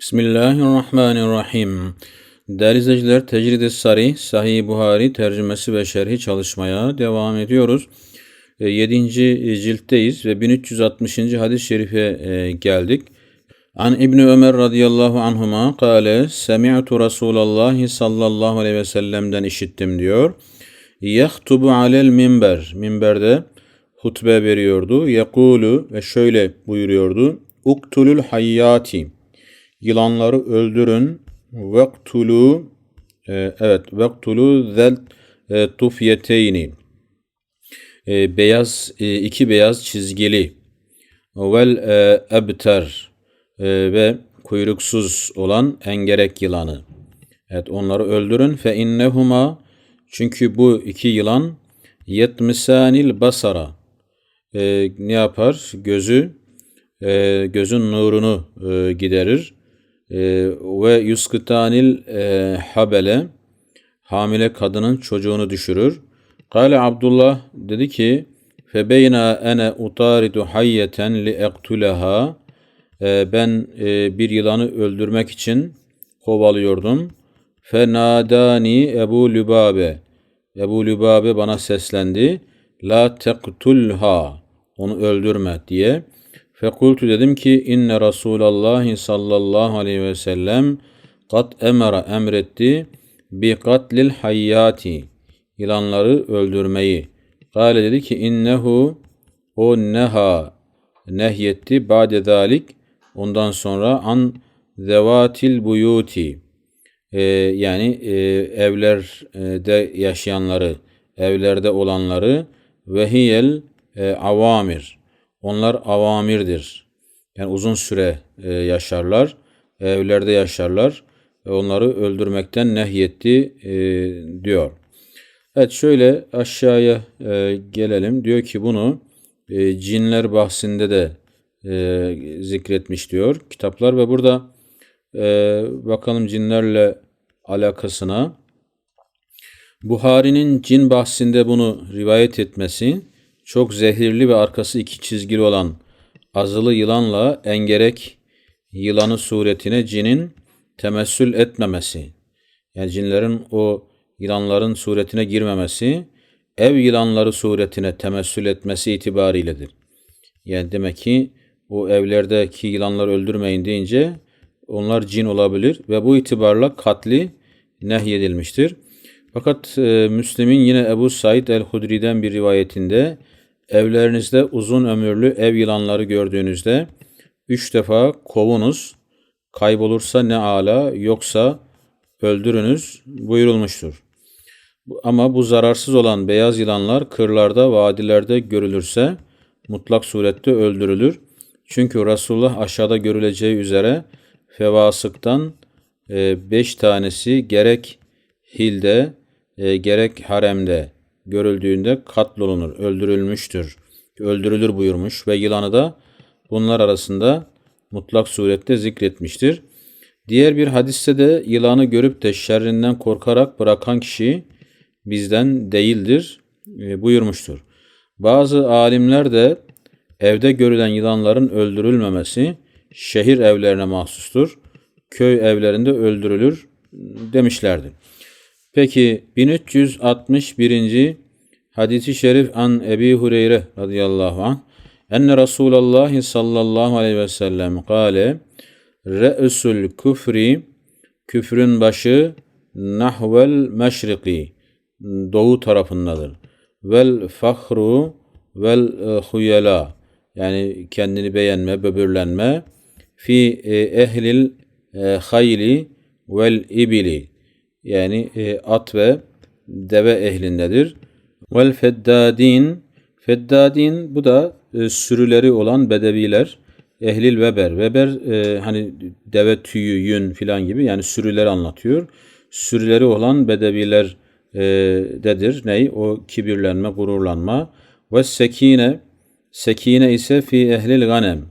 Bismillahirrahmanirrahim. Değerli izleyiciler, Tecrid-i Sarih, Sahih Buhari tercümesi ve şerhi çalışmaya devam ediyoruz. 7. ciltteyiz ve 1360. hadis-i şerife e, geldik. An İbni Ömer radıyallahu anhuma kâle semi'tu Resulallah sallallahu aleyhi ve sellem'den işittim diyor. Yahtubu alel minber. Minberde hutbe veriyordu. Yekulu ve şöyle buyuruyordu. Uktulul hayyati yılanları öldürün. Vektulu e, evet vektulu zel e, e, beyaz e, iki beyaz çizgili vel e, ebter ve kuyruksuz olan engerek yılanı. Evet onları öldürün fe innehuma çünkü bu iki yılan yetmisanil basara ne yapar? Gözü gözün nurunu giderir ve yuskıtanil e, habele hamile kadının çocuğunu düşürür. Kale Abdullah dedi ki febeyna ene utaridu hayyeten li ektuleha ee, ben e, bir yılanı öldürmek için kovalıyordum. Fenadani Ebu Lübabe Ebu Lübabe bana seslendi. La tektulha onu öldürme diye. Fekultu dedim ki inne Resulallah sallallahu aleyhi ve sellem kat emara emretti bi katlil hayyati yılanları öldürmeyi. Kale dedi ki innehu o neha nehyetti ba'de zalik ondan sonra an zevatil buyuti ee, yani e, evlerde yaşayanları evlerde olanları ve hiyel e, avamir onlar avamirdir. Yani uzun süre e, yaşarlar, evlerde yaşarlar ve onları öldürmekten nehyetti e, diyor. Evet şöyle aşağıya e, gelelim. Diyor ki bunu e, cinler bahsinde de e, zikretmiş diyor kitaplar ve burada e, bakalım cinlerle alakasına. Buhari'nin cin bahsinde bunu rivayet etmesi çok zehirli ve arkası iki çizgili olan azılı yılanla engerek yılanı suretine cinin temessül etmemesi. Yani cinlerin o yılanların suretine girmemesi, ev yılanları suretine temessül etmesi itibariyledir. Yani demek ki o evlerdeki yılanları öldürmeyin deyince onlar cin olabilir ve bu itibarla katli nehyedilmiştir. Fakat e, Müslim'in yine Ebu Said el-Hudri'den bir rivayetinde Evlerinizde uzun ömürlü ev yılanları gördüğünüzde üç defa kovunuz. Kaybolursa ne ala yoksa öldürünüz buyurulmuştur. Ama bu zararsız olan beyaz yılanlar kırlarda, vadilerde görülürse mutlak surette öldürülür. Çünkü Resulullah aşağıda görüleceği üzere fevasıktan e, beş tanesi gerek hilde e, gerek haremde görüldüğünde katlolunur, öldürülmüştür, öldürülür buyurmuş ve yılanı da bunlar arasında mutlak surette zikretmiştir. Diğer bir hadiste de yılanı görüp de şerrinden korkarak bırakan kişi bizden değildir e, buyurmuştur. Bazı alimler de evde görülen yılanların öldürülmemesi şehir evlerine mahsustur. Köy evlerinde öldürülür demişlerdir. Peki 1361. hadisi şerif an Ebi Hureyre radıyallahu anh enne Resulallah sallallahu aleyhi ve sellem kâle re'sul küfri küfrün başı nahvel meşriki doğu tarafındadır. Vel fahru vel e, huyela yani kendini beğenme, böbürlenme fi e, ehlil e, hayli vel ibili yani e, at ve deve ehlindedir. Vel feddadin feddadin bu da e, sürüleri olan bedeviler. Ehlil Weber. Weber e, hani deve tüyü, yün filan gibi yani sürüleri anlatıyor. Sürüleri olan bedeviler dedir. Ney? O kibirlenme, gururlanma. Ve sekine sekine ise fi ehlil ganem.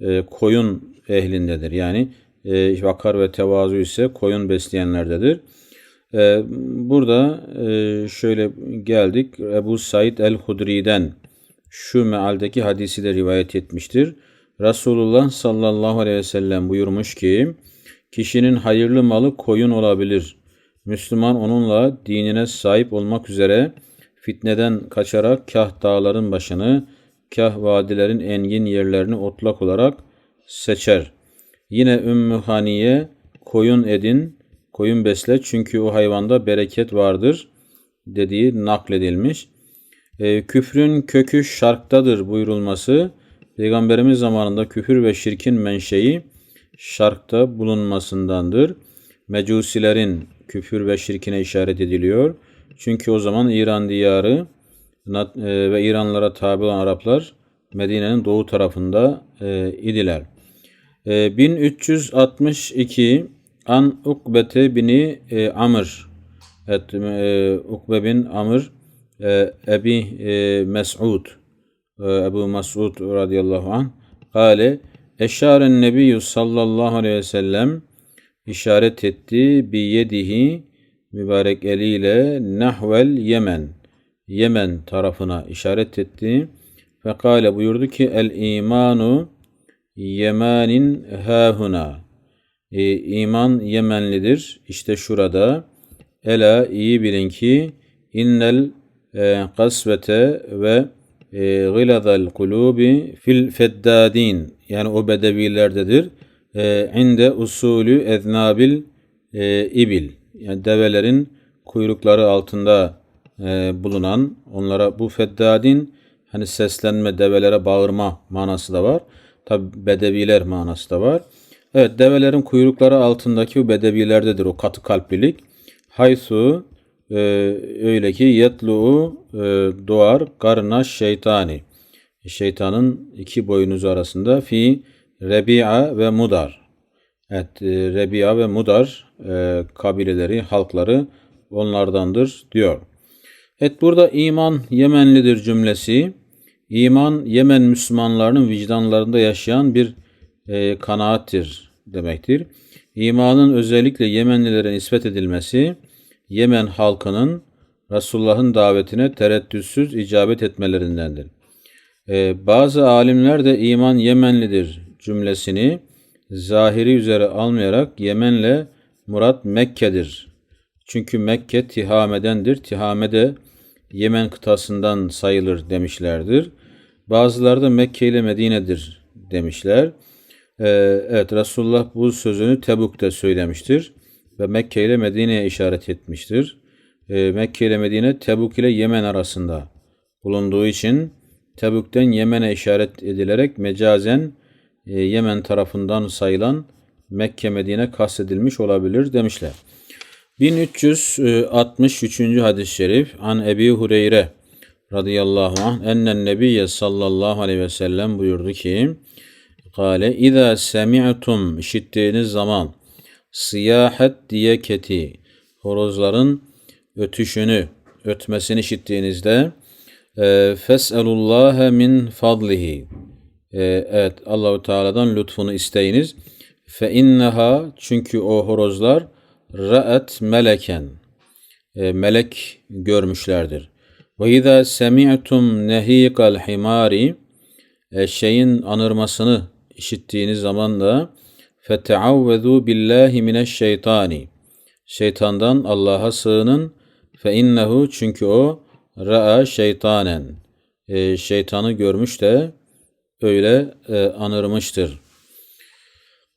E, koyun ehlindedir. Yani e, vakar ve tevazu ise koyun besleyenlerdedir. Ee, burada e, şöyle geldik. Ebu Said el-Hudri'den şu mealdeki hadisi de rivayet etmiştir. Resulullah sallallahu aleyhi ve sellem buyurmuş ki Kişinin hayırlı malı koyun olabilir. Müslüman onunla dinine sahip olmak üzere fitneden kaçarak kah dağların başını, kah vadilerin engin yerlerini otlak olarak seçer. Yine Ümmü Haniye koyun edin, koyun besle çünkü o hayvanda bereket vardır dediği nakledilmiş. E, küfrün kökü şarktadır buyurulması, Peygamberimiz zamanında küfür ve şirkin menşei şarkta bulunmasındandır. Mecusilerin küfür ve şirkine işaret ediliyor. Çünkü o zaman İran diyarı e, ve İranlara tabi olan Araplar Medine'nin doğu tarafında e, idiler. 1362 e, An Ukbete bini Amr. Et, Ukbe bin Amr Ebi Mes'ud. Ebu Mes'ud radıyallahu anh. Kale Eşaren Nebiyyü sallallahu aleyhi ve sellem işaret etti bi yedihi mübarek eliyle nahvel Yemen Yemen tarafına işaret etti. Fekale buyurdu ki el imanu Yemenin hahuna e, iman Yemenlidir. İşte şurada ela iyi bilin ki innel e, kasvete ve e, gılazal kulubi fil feddadin yani o bedevilerdedir. E, inde usulü eznabil e, ibil yani develerin kuyrukları altında e, bulunan onlara bu feddadin hani seslenme develere bağırma manası da var. Tabi bedeviler manası da var. Evet develerin kuyrukları altındaki o bedevilerdedir o katı kalplilik. Haysu e, öyle ki yetlu'u e, doğar karna şeytani. Şeytanın iki boynuzu arasında fi Rebi'a ve Mudar. Evet, e, Rebi'a ve Mudar e, kabileleri, halkları onlardandır diyor. Evet burada iman Yemenlidir cümlesi. İman Yemen Müslümanlarının vicdanlarında yaşayan bir e, kanaattir demektir. İmanın özellikle Yemenlilere nispet edilmesi Yemen halkının Resulullah'ın davetine tereddütsüz icabet etmelerindendir. Ee, bazı alimler de iman Yemenlidir cümlesini zahiri üzere almayarak Yemen'le murat Mekke'dir. Çünkü Mekke Tihame'dendir. Tihame de Yemen kıtasından sayılır demişlerdir. Bazıları da Mekke ile Medine'dir demişler. Ee, evet Resulullah bu sözünü Tebuk'ta söylemiştir ve Mekke ile Medine'ye işaret etmiştir. Ee, Mekke ile Medine Tebuk ile Yemen arasında bulunduğu için Tebuk'ten Yemen'e işaret edilerek mecazen e, Yemen tarafından sayılan Mekke Medine kastedilmiş olabilir demişler. 1363. hadis-i şerif An Ebi Hureyre radıyallahu anh ennen nebiyye sallallahu aleyhi ve sellem buyurdu ki Kale İza semi'tum işittiğiniz zaman siyahet diyeketi horozların ötüşünü ötmesini işittiğinizde fes'elullâhe min fadlihi. Evet Allahu Teala'dan lütfunu isteyiniz. Fe inneha çünkü o horozlar ra'et meleken. Melek görmüşlerdir. Ve izâ semi'tum nehîkal himari şeyin anırmasını işittiğiniz zaman da feteavvezu billahi mineşşeytani şeytandan Allah'a sığının innehu çünkü o ra'a şeytanen e, şeytanı görmüş de öyle e, anırmıştır.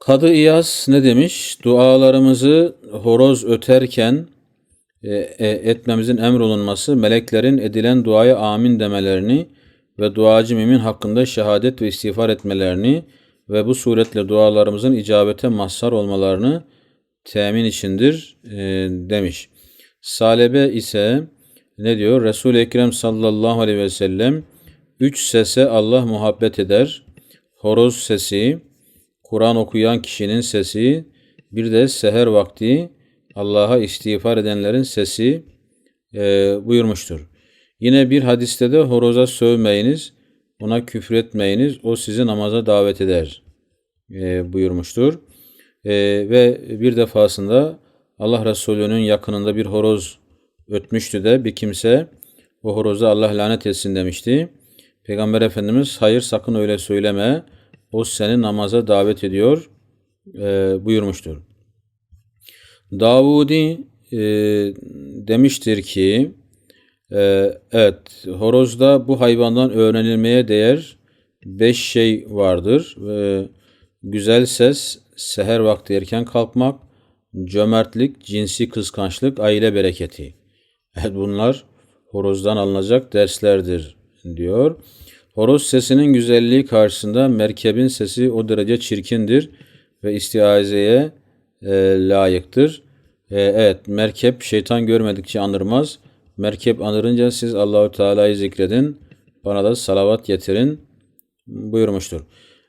Kadı İyaz ne demiş? Dualarımızı horoz öterken e, e, etmemizin emrolunması meleklerin edilen duaya amin demelerini ve duacı mümin hakkında şehadet ve istiğfar etmelerini ve bu suretle dualarımızın icabete mazhar olmalarını temin içindir e, demiş. Salebe ise ne diyor? Resul-i Ekrem sallallahu aleyhi ve sellem üç sese Allah muhabbet eder. Horoz sesi, Kur'an okuyan kişinin sesi, bir de seher vakti Allah'a istiğfar edenlerin sesi e, buyurmuştur. Yine bir hadiste de horoza sövmeyiniz, ona küfretmeyiniz, o sizi namaza davet eder e, buyurmuştur. E, ve bir defasında Allah Resulü'nün yakınında bir horoz ötmüştü de bir kimse o horoza Allah lanet etsin demişti. Peygamber Efendimiz hayır sakın öyle söyleme o seni namaza davet ediyor e, buyurmuştur. Davudi e, demiştir ki e, evet horozda bu hayvandan öğrenilmeye değer beş şey vardır. E, güzel ses, seher vakti erken kalkmak, cömertlik, cinsi kıskançlık, aile bereketi. Evet bunlar horozdan alınacak derslerdir diyor. Horoz sesinin güzelliği karşısında merkebin sesi o derece çirkindir ve istiazeye e, layıktır. E, evet merkep şeytan görmedikçe anırmaz. Merkep anırınca siz Allahu Teala'yı zikredin. Bana da salavat getirin buyurmuştur.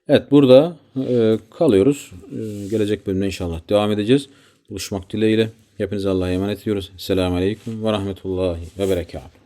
Evet burada e, kalıyoruz. E, gelecek bölümde inşallah devam edeceğiz. Buluşmak dileğiyle. Hepinize Allah'a emanet ediyoruz. Selamun Aleyküm ve Rahmetullahi ve Berekatuhu.